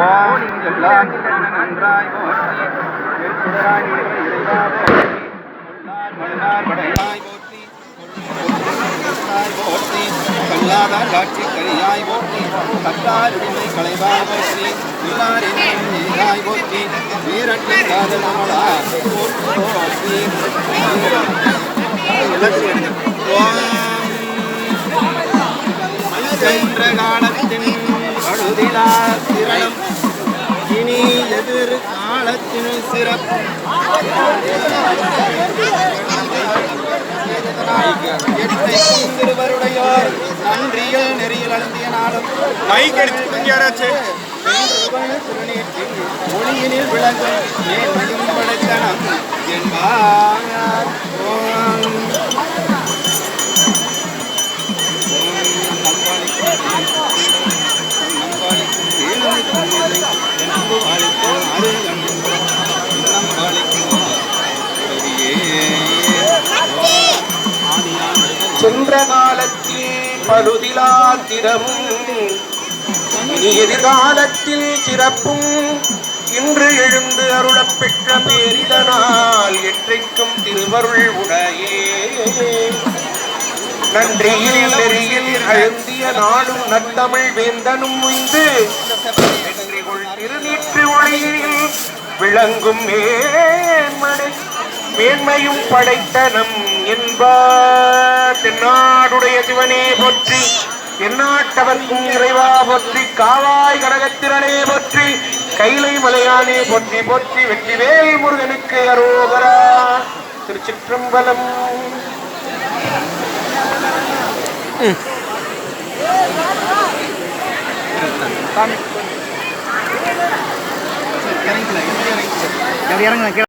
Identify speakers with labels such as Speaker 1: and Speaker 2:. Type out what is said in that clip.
Speaker 1: ஓம் எல்லாம் நன்றாய் போற்றி எழுத்துடராய் இறைவா போற்றி மன்னார் படையாய் போற்றி போற்றி கல்லாதார் காட்சி கரியாய் போற்றி கத்தார் உரிமை போற்றி நீராய் போற்றி காதல் அமலா போற்றி காலத்தின் சிறப்பு. திருவருடையோர் நன்றியில் நெறியில் அழுந்திய நாளும். ஒளியினில் விளங்கும் மேன்மையும் படைத்தனம்? என்பார்.
Speaker 2: சென்ற காலத்தில் பழுதிலா திறமும் இனி எதிர்காலத்தில் சிறப்பும் இன்று எழுந்து அருளப் பெற்ற பேரிதனால் என்றைக்கும் திருவருள் உடையே. நன்றியில் நெறியில் அழுந்திய நாடும் நத்தமிழ் வேந்தனும் உய்ந்து வெற்றிகொள் திருநீற்று ஒளியில் விளங்கும் மேன்மடை மேன்மையும் படைத்தனம் என்பார். தென்னாடுடைய சிவனே போற்றி எந்நாட்டவர்க்கும் இறைவா போற்றி காவாய் கனகத்திரனே போற்றி கைலை மலையானே போற்றி போற்றி வெற்றிவேல் முருகனுக்கு அரோகரா. திருச்சிற்றம்பலம்.
Speaker 1: இறங்கல